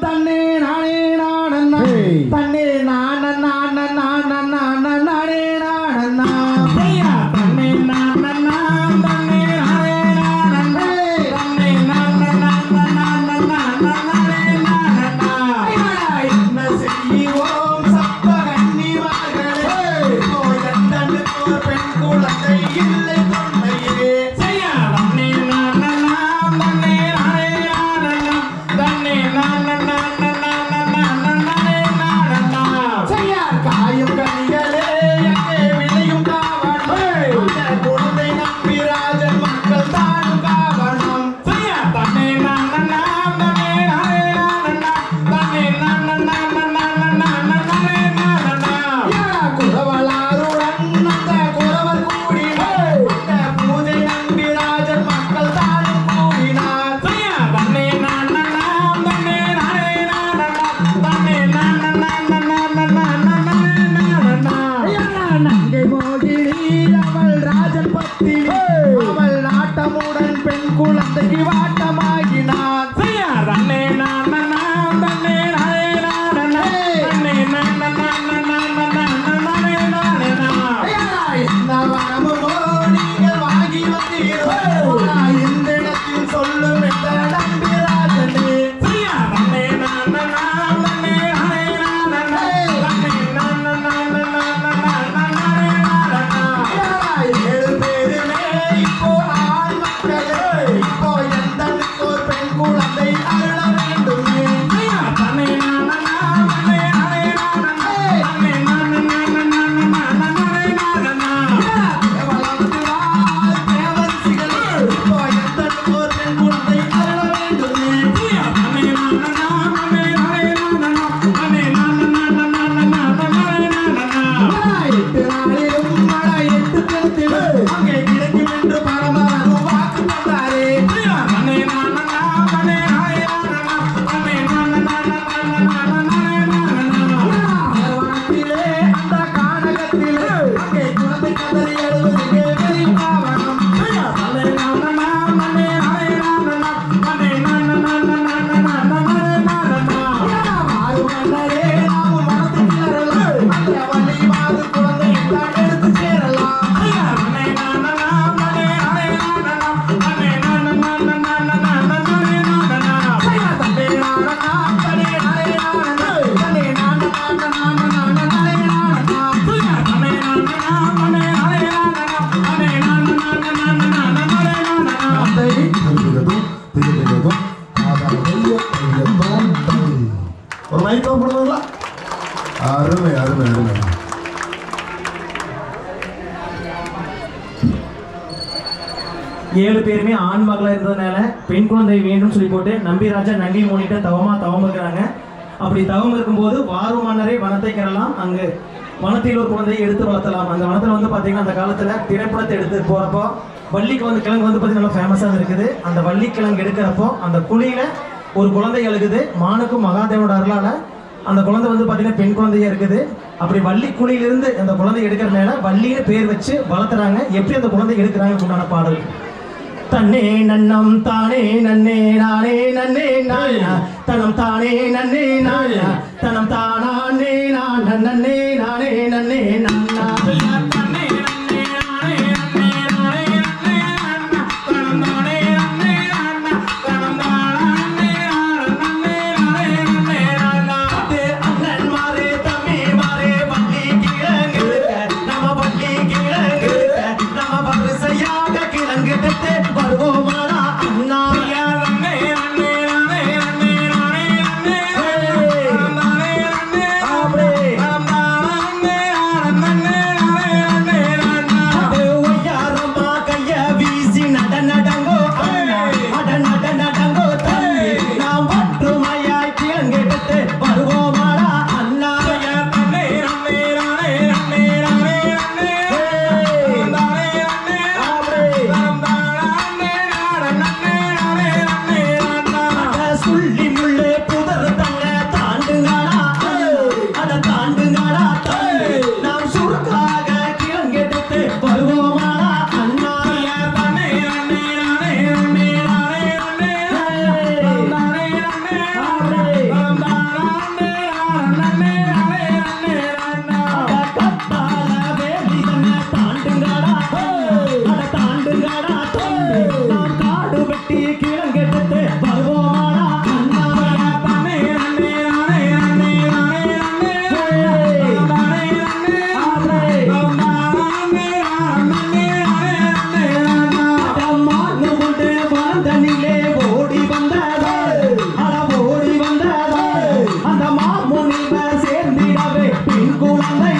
தன்னே நானே நான் தன்னே Ivan. மைக் ஆஃப் அருமை அருமை அருமை. ஏழு பேருமே ஆண் மகளாக இருந்ததுனால பெண் குழந்தை வேணும்னு சொல்லி போட்டு நம்பிராஜா நங்கை மூணிட்ட தவமாக தவம் இருக்கிறாங்க. அப்படி தவம் இருக்கும்போது வாருமானரே வனத்தை கிடலாம் அங்கு வனத்தில் ஒரு குழந்தையை எடுத்து வளர்த்தலாம். அந்த வனத்தில் வந்து பார்த்தீங்கன்னா அந்த காலத்தில் திரைப்படத்தை எடுத்து போகிறப்போ வள்ளிக்கு வந்து கிழங்கு வந்து பார்த்தீங்கன்னா நல்லா ஃபேமஸாக இருக்குது. அந்த வள்ளிக்கிழங்கு எடுக்கிறப்போ அந்த குழியில் ஒரு குழந்தை எழுகுது மானுக்கும் மகாதேவோட அருளால் அந்த குழந்தை வந்து பார்த்தீங்கன்னா பெண் குழந்தையா இருக்குது. அப்படி வள்ளி குழியிலிருந்து அந்த குழந்தை எடுக்கிறனால வள்ளின்னு பேர் வச்சு வளர்த்துறாங்க. எப்படி அந்த குழந்தை எடுக்கிறாங்க உண்டான பாடல். தன்னே நன்னம் தானே நன்னே நானே நன்னே நாயா தனம் தானே நன்னே நாயா தனம் தானே நான் நன்னே நானே நன்னே நன்னா করতে পারবো Yêu.